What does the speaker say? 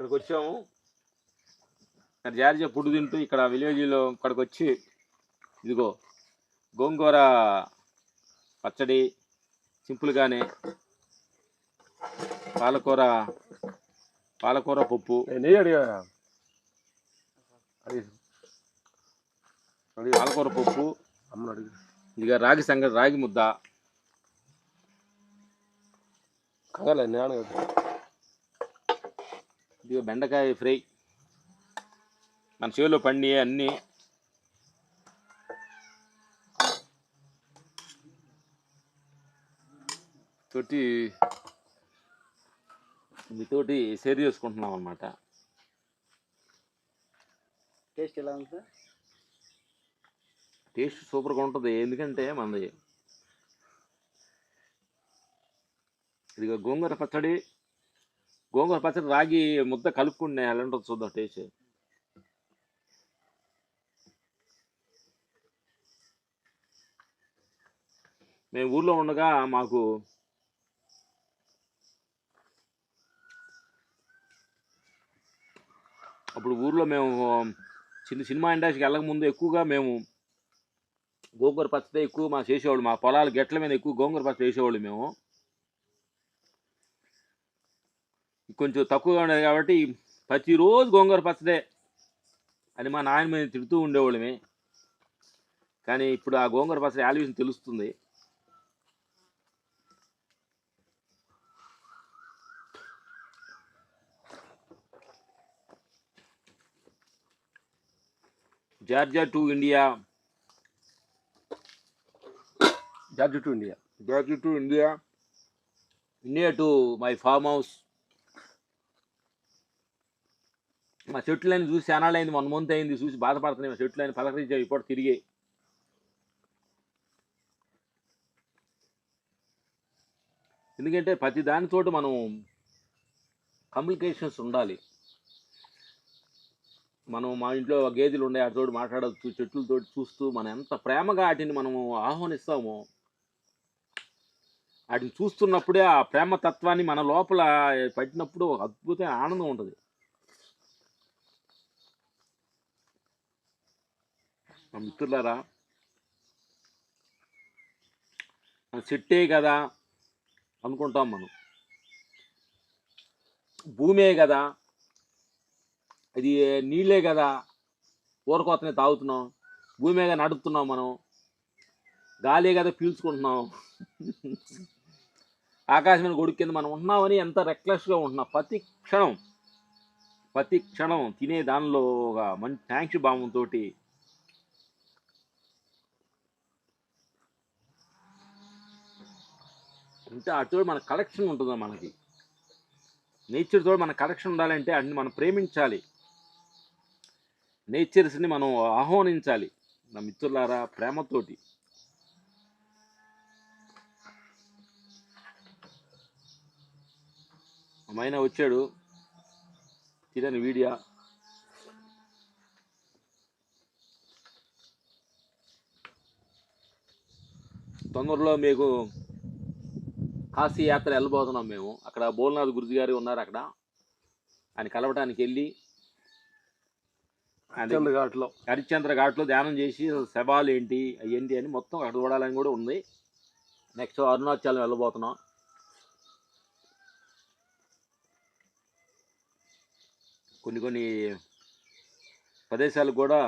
ఇక్కడికి వచ్చాము ఇక్కడ జార్జియా ఫుడ్ తింటూ ఇక్కడ విలేజ్లో ఇక్కడికి వచ్చి ఇదిగో గోంగూర పచ్చడి సింపుల్గానే పాలకూర పాలకూర పప్పు. పాలకూర పప్పు. ఇదిగో రాగి సంగతి రాగి ముద్ద. కదలే నేను ఇదిగో బెండకాయ ఫ్రై. మన చేలో పండి అన్నీ. తోటి మీతోటి షేర్ చేసుకుంటున్నాం అనమాట టేస్ట్ ఎలా ఉంది సార్? టేస్ట్ సూపర్గా ఉంటుంది ఎందుకంటే మనది ఇదిగో గోంగూర పచ్చడి గోంగూర పచ్చడి రాగి ముద్ద కలుపుకునే ఎలా ఉంటుంది చూద్దాం టేస్ట్ మేము ఊర్లో ఉండగా మాకు అప్పుడు ఊర్లో మేము చిన్న సినిమా ఇండస్ట్రీకి వెళ్ళక ముందు ఎక్కువగా మేము గోంగూర పచ్చడి ఎక్కువ మా చేసేవాళ్ళు. మా పొలాలు గెట్ల మీద ఎక్కువ గోంగూర పచ్చడి వేసేవాళ్ళు మేము. కొంచెం తక్కువగా ఉండేది కాబట్టి ప్రతిరోజు గోంగూర పచ్చడే అని మా నాయన మీద తిడుతూ ఉండేవాళ్ళమే. కానీ ఇప్పుడు ఆ గోంగూర పచ్చడి ఆలోచన తెలుస్తుంది. Georgia to India. Georgia to India. Georgia to India. India to my farm house. మా చెట్లని చూసి అనాలైంది వన్ మంత్ అయింది చూసి బాధపడుతున్నాయి మా చెట్లని పలకరించాయి ఇప్పుడు తిరిగి. ఎందుకంటే ప్రతి దానితోటి మనం కమ్యూనికేషన్స్ ఉండాలి. మనం మా ఇంట్లో గేదెలు ఉన్నాయి వాటితోటి మాట్లాడవచ్చు చెట్లతో చూస్తూ మనం ఎంత ప్రేమగా వాటిని మనము ఆహ్వానిస్తామో వాటిని చూస్తున్నప్పుడే ఆ ప్రేమ తత్వాన్ని మన లోపల పట్టినప్పుడు ఒక అద్భుతమైన ఆనందం ఉంటుంది. మా మిత్రులారా సెట్టే చెట్టే కదా అనుకుంటాం మనం. భూమే కదా ఇది నీళ్ళే కదా ఊరకోతనే తాగుతున్నాం భూమే కదా నడుపుతున్నాం మనం గాలే కదా పీల్చుకుంటున్నాం. ఆకాశమైన గొడుగు కింద మనం ఉన్నామని ఎంత రెక్లెస్గా ఉంటున్నాం. ప్రతి క్షణం ప్రతి క్షణం తినే దానిలో ఒక మంచి ట్యాంక్స్ భావంతో అంటే అటు మన కలెక్షన్ ఉంటుంది మనకి? నేచర్ తోడు మన కలెక్షన్ ఉండాలంటే అన్ని మనం ప్రేమించాలి. నేచర్స్ని మనం ఆహ్వానించాలి. నా మిత్రులారా ప్రేమతోటి. అమ్మాయిన వచ్చాడు. తినని వీడియా. తొందరలో మీకు కాశీ యాత్ర వెళ్ళబోతున్నాం మేము. అక్కడ బోల్నాథ్ గురుజీ గారు ఉన్నారు అక్కడ. ఆయన కలవటానికి వెళ్ళి ఘాట్లో. హరిశ్చంద్ర ఘాట్లో ధ్యానం చేసి శవాలు ఏంటి ఏంటి అని మొత్తం అక్కడ చూడాలని కూడా ఉంది. నెక్స్ట్ అరుణాచలం వెళ్ళబోతున్నాం. కొన్ని కొన్ని ప్రదేశాలు కూడా